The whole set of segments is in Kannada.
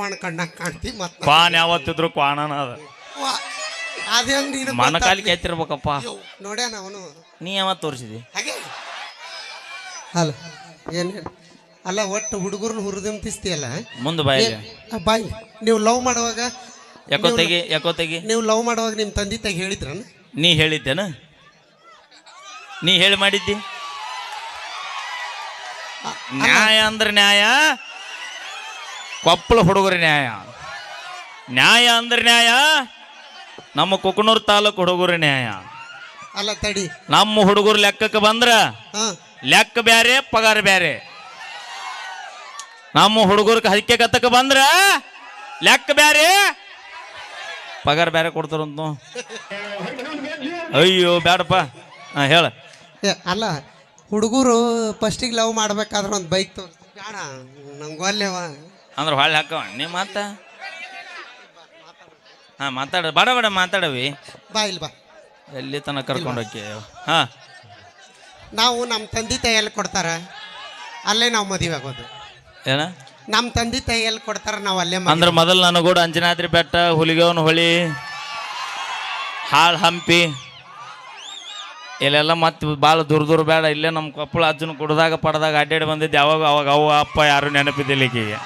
ಕ್ವಾಣ ಕಣ್ಣಾಗ ಕಾಣ್ತಿ ಮತ್ತ ಕ್ವಾನ್ ಯಾವತ್ತಿದ್ರು ಕ್ವಾಣನ ಅದ. ಅದೇ ನೀನು ಮನಕಾಲಿ ಕೆತ್ತಿರ್ಬೇಕಪ್ಪ ನೋಡ್ಯಾನ ಅವನು. ನೀ ಯಾವತ್ತು ತೋರಿಸಿದಿ? ಹಾಗೆ? ಅಲ್ಲ. ಏನ್ ಹೇಳಿ? ಅಲ್ಲ ಒಟ್ಟು ಹುಡುಗರ್ನ ಹುರಿದಂತಿಸ್ತೀಯಲ್ಲ ಮುಂದೆ ಬಾಯಿ ಬಾಯಿ. ನೀವು ಲವ್ ಮಾಡುವಾಗ ಯಾಕೋ ತೆಗಿ ಯಾಕೋ ತೆಗಿ? ನೀವು ಲವ್ ಮಾಡುವಾಗ ನಿಮ್ಮ ತಂದೆ ತಾಯಿ ಹೇಳಿದ್ರನ? ನೀ ಹೇಳಿದ್ದೇನ? ನೀ ಹೇಳಿ ಮಾಡಿದ್ದಿ? ನ್ಯಾಯ ಅಂದ್ರೆ ನ್ಯಾಯ ಕೊಪ್ಪಳ ಹುಡುಗರ ನ್ಯಾಯ. ನ್ಯಾಯ ಅಂದ್ರೆ ನ್ಯಾಯ? ನಮ್ಮ ಕುಕನೂರು ತಾಲೂಕು ಹುಡುಗರ ನ್ಯಾಯ. ಅಲ್ಲ ತಡಿ. ನಮ್ಮ ಹುಡುಗರು ಲೆಕ್ಕಕ್ಕೆ ಬಂದ್ರ ಹಾ. ಲೆಕ್ಕ ಬ್ಯಾರೆ ಪಗಾರ ಬ್ಯಾರೆ. ನಮ್ಮ ಹುಡುಗರ್ಗೆ ಹದಿಕೆ ಕತ್ತಕ್ಕೆ ಬಂದ್ರ ಲೆಕ್ಕ ಬ್ಯಾರೆ ಪಗಾರ ಬ್ಯಾರೆ ಕೊಡ್ತಾರಂತ. ಅಯ್ಯೋ ಬ್ಯಾಡಪ್ಪ. ಹಾ ಹೇಳ. ಏ ಅಲ್ಲ ಹುಡುಗರು ಫಸ್ಟಿಗೆ ಲವ್ ಮಾಡ್ಬೇಕಾದ್ರೆ ಒಂದು ಬೈಕ್ ತೋರಿಸ್ ಬೇಡ ನಂಗೆ ಒಲ್ಲೆವ ಅಂದ್ರೆ ಹೊಳ್ಳಿ ಹಾಕವ ನೀವು ಮಾತ? ಹಾ ಮಾತಾಡ ಬಡ ಬಡ ಮಾತಾಡವಿ. ಬಾ ಇಲ್ಲಿ ಬಾ. ಎಲ್ಲಿ ತನಕ ಕರ್ಕೊಂಡೋಕೆ ಹಾ. ನಾವು ನಮ್ಮ ತಂದೆ ತಾಯಿ ಎಲ್ಲಿ ಕೊಡ್ತಾರ ಅಲ್ಲೇ ನಾವು ಮದುವೆ ಆಗೋದು. ಏನ? ನಮ್ಮ ತಂದೆ ತಾಯಿ ಎಲ್ಲಿ ಕೊಡ್ತಾರ ನಾವು ಅಲ್ಲೇ ಮದ್ವೆ ಅಂದ್ರೆ ಮೊದಲು ನನಗೂಡ ಅಂಜನಾದ್ರಿ ಬೆಟ್ಟ ಹುಲಿಗವನ ಹೊಳಿ ಹಾಳ್ ಹಂಪಿ ಇಲ್ಲೆಲ್ಲ ಮತ್ತೆ ಭಾಳ ದೂರ ದೂರ ಬೇಡ. ಇಲ್ಲೇ ನಮ್ಮ ಕೊಪ್ಪಳ ಅಜ್ಜನ ಕುಡ್ದಾಗ ಪಡ್ದಾಗ ಅಡ್ಡಾಡಿ ಬಂದಿದ್ದು. ಯಾವಾಗ ಅವಾಗ ಅವ್ವ ಅಪ್ಪ ಯಾರು ನೆನಪಿದ್ದಿಲ್ಲ ಈಕೆಗೆ.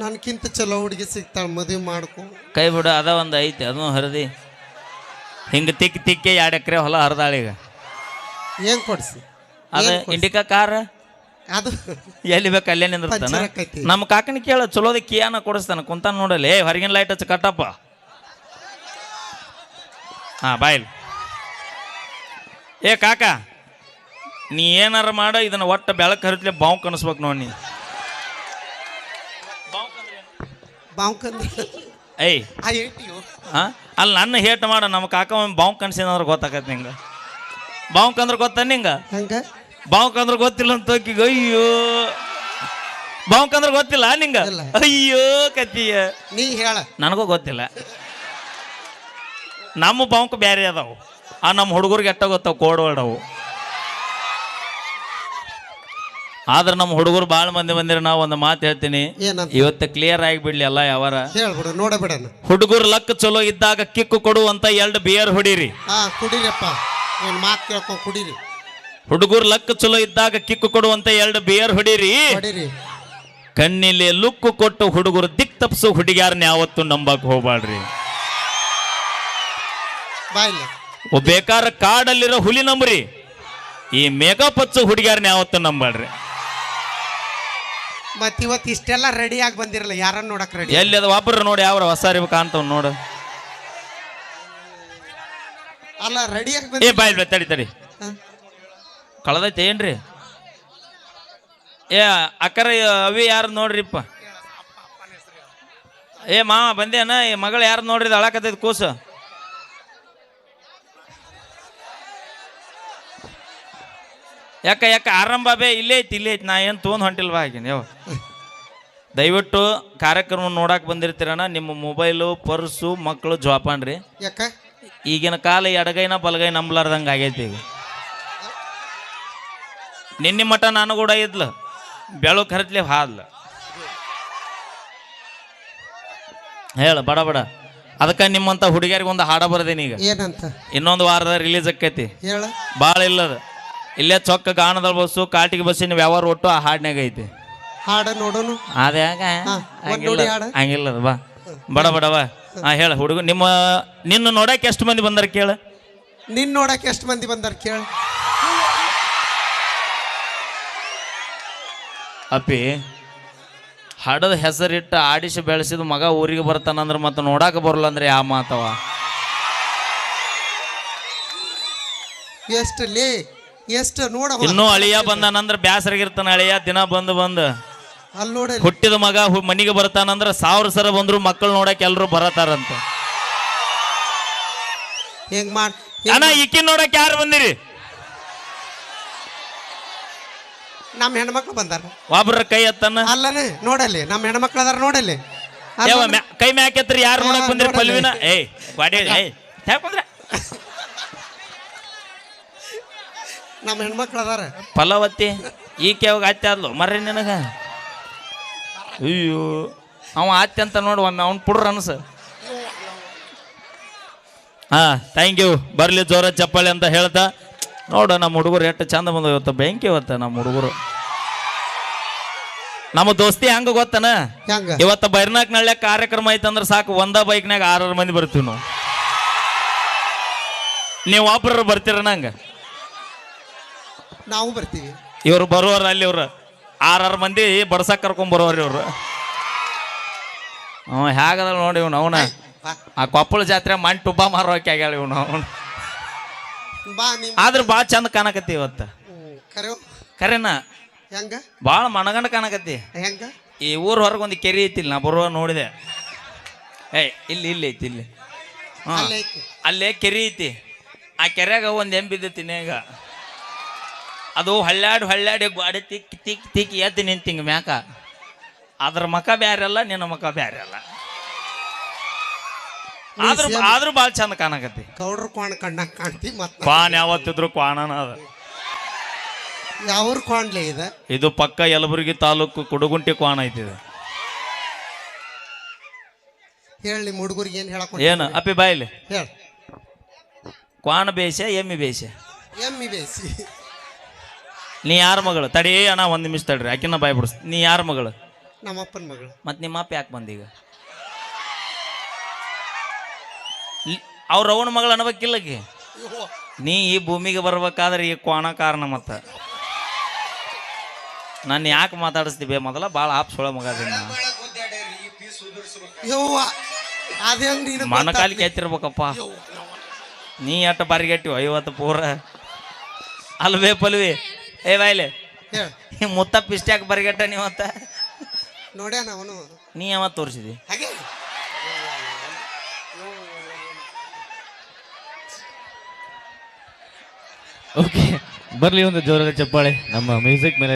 ನನ್ಕಿಂತ ಚಲೋ ಹುಡುಗಿ ಸಿಗ್ತಾಳೆ ಮದುವೆ ಮಾಡ್ಕೊ. ಕೈ ಬಿಡು ಅದ ಒಂದು ಐತಿ ಅದನ್ನು ಹರಿದಿ. ಹಿಂಗೆ ತಿಕ್ಕಿ ತಿಕ್ಕಿ ಎರಡು ಎಕರೆ ಹೊಲ ಹರಿದಾಳೀಗ ಏನ್ ಕೊಡ್ಸಿ? ಅದ? ಇಂಡಿಕಾ ಕಾರ್? ಅದು. ಎಲ್ಲಿ ಬೇಕು ಅಲ್ಲೇ ನಿಂದಿರ್ತಾನ? ಪಂಚರ್ ಆಕ್ಕೈತಿ. ನಮ್ಮ ಕಾಕನ ಕೇಳ ಚಲೋದ ಕಿಯಾನ ಕೊಡಿಸ್ತಾನ ಕುಂತಾನ ನೋಡಲ್ಲ. ಏ ಹೊರಗಿನ ಲೈಟ್ ಹಚ್ಚ ಕಟ್ಟಪ್ಪ ಹಾ ಬಾಯ್ ಏ ಕಾಕ ನೀ ಏನಾರ ಮಾಡ ಇದನ್ನ ಒಟ್ಟ ಬೆಳಕು ಹರಿತ್ಲೆ ಬಾವು ಕನಸ್ಬೇಕು ನೋಡಿ ನೀ ಬಾಂಕಂದ್ರೆ. ಏಯ್. ಆ ಏಟಿಯು ಹಾ ಅಲ್ಲಿ ನನ್ನ ಹೇಟ್ ಮಾಡ ನಮ್ಮ ಕಾಕ ಒಮ್ಮೆ ಬಾವು ಕನ್ಸಿನಂದ್ರೆ ಗೊತ್ತಾಗತ್ತೆ ನಿಂಗೆ? ಬಾವು ಅಂದ್ರೆ ಗೊತ್ತ ನಿಂಗ? ಹಂಗ? ಕಂದ್ರೆ ಗೊತ್ತಿಲ್ಲ ಅಂತ ಹೋಗಿಗ ಅಯ್ಯೋ. ಬಾವು ಅಂದ್ರೆ ಗೊತ್ತಿಲ್ಲ ನಿಂಗ? ಇಲ್ಲ. ಅಯ್ಯೋ ಕತ್ತಿಯ ನೀ ಹೇಳ. ನನಗೂ ಗೊತ್ತಿಲ್ಲ. ನಮ್ಮ ಬಾಂಕ್ ಬೇರೆ ಅದಾವು. ಆ ನಮ್ಮ ಹುಡುಗರಿಗೆ ಎಟ್ಟ ಗೊತ್ತಾವ? ಕೋಡ್ ವರ್ಡ್ ಅವು. ಆದ್ರೆ ನಮ್ಮ ಹುಡುಗರು ಭಾಳ ಮಂದಿ ಬಂದಿರ ನಾವು ಒಂದು ಮಾತು ಹೇಳ್ತೀನಿ. ಏನಂತ? ಇವತ್ತು ಕ್ಲಿಯರ್ ಆಗಿಬಿಡ್ಲಿ ಎಲ್ಲ ಯಾವಾರ. ಹೇಳ್ಬಿಡು ಹುಡುಗರು ಲಕ್ ಚಲೋ ಇದ್ದಾಗ ಕಿಕ್ಕು ಕೊಡುವಂತ ಎರಡು ಬಿಯರ್ ಹೊಡೀರಿ. ಹಾ ಕುಡೀರಪ್ಪ. ಮಾತು ಕುಡೀರಿ. ಹುಡುಗರು ಲಕ್ ಚಲೋ ಇದ್ದಾಗ ಕಿಕ್ಕು ಕೊಡುವಂತ ಎರಡು ಬಿಯರ್ ಹೊಡೀರಿ. ಹೊಡೀರಿ. ಕಣ್ಣಿಲೆ ಲುಕ್ಕು ಕೊಟ್ಟು ಹುಡುಗರು ದಿಕ್ ತಪ್ಸು ಹುಡುಗಿಯಾರನ್ನ ಯಾವತ್ತು ನಂಬಕ್ ಹೋಗ್ಬಾಡ್ರಿ ಬೇಕಾರ ಒಬ್ಬ ಬೇಕಾದ್ರೆ ಕಾಡಲ್ಲಿರೋ ಹುಲಿ ನಂಬ್ರಿ. ಈ ಮೇಕಪ್ ಹಚ್ಚು ಹುಡುಗ್ಯಾರನ್ನ ಯಾವತ್ತು ನಂಬಾಡ್ರಿ. ಮತ್ ಇವತ್ತು ಇಷ್ಟೆಲ್ಲ ರೆಡಿ ಆಗಿ ಬಂದಿರಲ್ಲ ಯಾರನ್ನ ನೋಡಕ್ ರೆಡಿ ಎಲ್ಲಿ ಅದು ಒಬ್ಬರು ನೋಡಿ ಯಾವ ಹೊಸ ರೀ ಕಾಣ್ತಾವ್ ನೋಡು. ಅಲ್ಲ ರೆಡಿ ಆಗಿ ಏ ಬಂದಿ ಬಾಯ್ ತಡಿ ತಡಿ. ಕಳದೈತೆ ಏನ್ರಿ? ಏ ಅಕ್ಕರ ಅವಿ ಯಾರು ನೋಡ್ರಿಪ್ಪ? ಏ ಮಾವ ಬಂದೇನ? ಈ ಮಗಳು ಯಾರು ನೋಡ್ರಿ ಅಳಕತ್ತೈತಿ ಕೂಸು? ಯಾಕ ಯಾಕೆ ಆರಂಭ ಬೇ ಇಲ್ಲೇ ಐತಿ ಇಲ್ಲೇ ಐತಿ. ನಾ ಏನು ತೊಗೊಂಡು ಹೊಂಟಿಲ್ವಾ ಆಗಿನ ಯಾವ ದಯವಿಟ್ಟು ಕಾರ್ಯಕ್ರಮ ನೋಡಕ್ಕೆ ಬಂದಿರ್ತೀರಣ್ಣ. ನಿಮ್ಮ ಮೊಬೈಲು ಪರ್ಸು ಮಕ್ಕಳು ಜೋಪಾನ್ರಿ. ರೀ ಈಗಿನ ಕಾಲ ಎಡಗೈನ ಬಲಗೈ ನಂಬಲಾರ್ದಂಗೆ ಆಗೈತಿ ಈಗ. ನಿನ್ನೆ ಮಠ ನಾನು ಕೂಡ ಇದ್ಲು. ಬೆಳು ಕರೆತ್ಲಿ ಹಾದ್ಲ. ಹೇಳ ಬಡ ಬಡ. ಅದಕ್ಕೆ ನಿಮ್ಮಂತ ಹುಡುಗಿಯರಿಗೆ ಒಂದು ಹಾಡ ಬರ್ದೇನಿ ಈಗ. ಏನಂತ? ಇನ್ನೊಂದು ವಾರದ ರಿಲೀಸ್ ಆಕೈತಿ ಹೇಳ. ಭಾಳ ಇಲ್ಲದ. ಇಲ್ಲೇ ಚೊಕ್ಕ ಗಾಣದ ಬಸ್ಸು ಕಾಟಿಗೆ ಬಸ್ಸಿನ ವ್ಯವಹಾರ ಒಟ್ಟು ಆ ಹಾಡ್ನಾಗ ಐತಿ. ಹಾಡ ನೋಡೋನು? ಅದ್ಯಾಗ ಹಾ, ಒಂದ್ ನೋಡಿ ಹಾಡು. ಹಂಗಿಲ್ಲದ ಬಾ. ಬಡ ಬಡ ಬಾ. ಹಾ ಹೇಳ ಹುಡುಗ ನಿಮ್ಮ ನಿನ್ನ ನೋಡಕ್ಕೆ ಎಷ್ಟು ಮಂದಿ ಬಂದಾರ ಕೇಳ. ನಿನ್ ನೋಡಕ್ ಎಷ್ಟು ಮಂದಿ ಬಂದಾರ ಕೇಳ. ಅಪ್ಪಿ ಹಡದ ಹೆಸರಿಟ್ಟು ಆಡಿಸಿ ಬೆಳೆಸಿದ ಮಗ ಊರಿಗೆ ಬರ್ತಾನಂದ್ರೆ ಮತ್ತೆ ನೋಡಾಕ ಬರಲ್ಲ ಅಂದ್ರೆ ಯಾವ ಮಾತವ? ಎಷ್ಟು ಲೇ? ಎಷ್ಟು ನೋಡ ಇನ್ನೂ ಅಳಿಯ ಬಂದಾನಂದ್ರ ಬ್ಯಾಸರಾಗಿರ್ತಾನ ಅಳಿಯ ದಿನ ಬಂದು ಬಂದು. ಅಲ್ಲಿ ನೋಡ ಹುಟ್ಟಿದ ಮಗ ಮನೆಗೆ ಬರ್ತಾನಂದ್ರ ಸಾವಿರ ಸರ ಬಂದ್ರು ಮಕ್ಕಳು ನೋಡಕ್ ಎಲ್ರು ಬರತಾರಂತ. ಹೆಂಗ್ ಮಾಡ್ ಅಣ್ಣ ನೋಡಕ್ ಯಾರು ಬಂದಿರಿ? ನಮ್ಮ ಹೆಣ್ಮಕ್ಳು ಬಂದಾರ. ಒಬ್ರ ಕೈ ಎತ್ತನ? ಅಲ್ಲನೇ ನೋಡಲ್ಲಿ ನಮ್ಮ ಹೆಣ್ಮಕ್ಳು ಅದಾರ ನೋಡಲ್ಲಿ. ಕೈ ಮ್ಯಾಕೆತ್ರಿ ಯಾರು ನೋಡಕ್ ಬಂದಿರಿ ಪಲ್ವಿನ? ಏಯ್ ಬಾಡಿ ಏಯ್ ಯಾಕಂದ್ರೆ ನಮ್ಮ ಹೆಣ್ಮಕ್ಳು ಅದಾರ. ಫಲವತ್ತಿ ಈಕೆ ಯಾವಾಗ ಅತ್ತೆ ಆದ್ಲು. ಮರ್ರಿ ನಿನಗ. ಅಯ್ಯೋ ಅವ ಆತ್ಯ ಅಂತ ನೋಡಿ ಒಮ್ಮೆ ಅವ್ನು ಪುಡ್ರ ಅನ್ಸ. ಹಾ ಥ್ಯಾಂಕ್ ಯು ಬರಲಿ ಜೋರ ಚಪ್ಪಾಳೆ ಅಂತ ಹೇಳ್ತಾ ನೋಡು ನಮ್ಮ ಹುಡುಗರು ಎಷ್ಟು ಚಂದ ಬಂದ ಇವತ್ತು. ಬೆಂಕಿ ಇವತ್ತ ನಮ್ಮ ಹುಡುಗರು. ನಮ್ಮ ದೋಸ್ತಿ ಹಂಗ ಗೊತ್ತನ? ಇವತ್ತು ಬೈರ್ನಾಕ್ ನಳ್ಳೆ ಕಾರ್ಯಕ್ರಮ ಐತಂದ್ರೆ ಸಾಕು ಒಂದ ಬೈಕ್ನಾಗ ಆರಾರು ಮಂದಿ ಬರ್ತೀವಿ ನಾವು. ನೀವು ಒಬ್ಬರು ಬರ್ತೀರ ನಂಗ? ನಾವು ಬರ್ತೀವಿ. ಇವ್ರು ಬರುವಾರ ಅಲ್ಲಿ ಇವ್ರು. ಆರಾರು ಮಂದಿ ಬಡ್ಸಕ್ ಕರ್ಕೊಂಡ್ ಬರೋರು ಇವ್ರು. ಹ್ಞೂ ಹೇಗದ ನೋಡಿ ಇವ್ನು ಅವನ. ಆ ಕೊಪ್ಪಳ ಜಾತ್ರೆ ಮಣ್ ಟುಬ್ಬ ಮಾರೋಕೆ ಆಗ್ಯಾಳ ಇವ್ನು ಅವನು. ಬಾ ಆದ್ರೆ ಭಾಳ ಚಂದ ಕಾಣಕತ್ತಿ ಇವತ್ತು. ಕರೆನ? ಹೆಂಗ? ಭಾಳ ಮನಗಂಡ ಕಾಣಕತ್ತಿ. ಹೆಂಗ? ಈ ಊರ ಹೊರಗೆ ಒಂದು ಕೆರೆ ಐತಿಲ್ಲ ನಾ ಬರುವ ನೋಡಿದೆ. ಏಯ್ ಇಲ್ಲಿ ಇಲ್ಲಿ ಐತಿ ಇಲ್ಲಿ. ಹಾಂ ಅಲ್ಲೇ ಐತಿ. ಅಲ್ಲೇ ಕೆರೆ ಐತಿ. ಆ ಕೆರೆಯಾಗ ಒಂದು ಎಂಬಿದ್ದೈತಿ ಈಗ ಅದು ಹಳ್ಳಾಡಿ ಹಳ್ಳಾಡಿ ಗಾಡಿ ತಿಕ್ಕಿ ತಿಕ್ಕಿ ತಿಕ್ಕಿ ಎದ್ದು ನಿಂತಿಂಗ ಮ್ಯಾಕ. ಅದ್ರ ಮಕ ಬ್ಯಾರೆ ಅಲ್ಲ ನಿನ್ನ ಮಕ ಬ್ಯಾರೆ ಅಲ್ಲ. ಆದ್ರೂ ಆದ್ರೂ ಭಾಳ ಚಂದ ಕಾಣಕತ್ತಿ. ಕೌಡ್ರು ಕ್ವಾಣ ಕಾಣ್ತಿ ಕ್ವಾನ್ ಯಾವತ್ತಿದ್ರು ಕ್ವಾಣನ ಅದ. ಯಾವ್ರ ಕ್ವಾಣ್ಲೆ ಇದೆ? ಇದು ಪಕ್ಕ ಯಲಬುರ್ಗಿ ತಾಲೂಕು ಕುಡುಗುಂಟಿ ಕ್ವಾಣ ಐತಿ ಇದು. ಹೇಳಿ ನಿಮ್ಮ ಹುಡುಗರಿಗೆ ಏನು ಹೇಳಕ್ ಏನು? ಅಪ್ಪಿ ಬಾಯಿಲಿ ಹೇಳ. ಕ್ವಾಣ ಬೇಷ ಎಮ್ಮಿ ಬೇಷ. ಎಮ್ಮಿ ಬೇಸಿ ನೀ ಯಾರ ಮಗಳು? ತಡಿ ಅಣ್ಣ ಒಂದು ನಿಮಿಷ ತಡ್ರಿ. ಆಕಿನ ಬಾಯ್ ಬಿಡಿಸ್. ನೀ ಯಾರ ಮಗಳು? ನಮ್ಮಪ್ಪನ ಮಗಳು. ಮತ್ತು ನಿಮ್ಮ ಅಪ್ಪ ಯಾಕೆ ಬಂದೀಗ ಅವ್ರ ಅವನ ಮಗಳು ಅನ್ಬೇಕಿಲ್ಲಕಿ ನೀ ಈ ಭೂಮಿಗೆ ಬರ್ಬೇಕಾದ್ರೆ ಈ ಕೋಣ ಕಾರಣ ಮತ್ತ. ನಾನು ಯಾಕೆ ಮಾತಾಡಿಸ್ತೀವಿ ಮೊದಲ? ಭಾಳ ಆಪ್ ಸೊಳ ಮಗ ಮೊಣಕಾಲಿ ಕೆತ್ತಿರ್ಬೇಕಪ್ಪ ನೀ ಎಟ್ಟು ಬಾರಿಗೆಟ್ಟಿವ ಐವತ್ತು ಪೂರ. ಅಲ್ವೇ ಪಲ್ವಿ? ಏ ಬಾಯ್ಲೆ. ಹೇಳ ಈ ಮುತ್ತಪ್ಪ ಇಷ್ಟ್ಯಾಕೆ ಬರಿಗಟ್ಟ ನೀವತ್ತ ನೋಡ್ಯಾನ ಅವನು. ನೀ ಯಾವ ತೋರಿಸಿದಿ? ಹಾಗೆ? ಓಕೆ ಬರಲಿ ಒಂದು ಜೋರಾದ ಚಪ್ಪಾಳೆ. ನಮ್ಮ ಮ್ಯೂಸಿಕ್ ಮೇಲೆ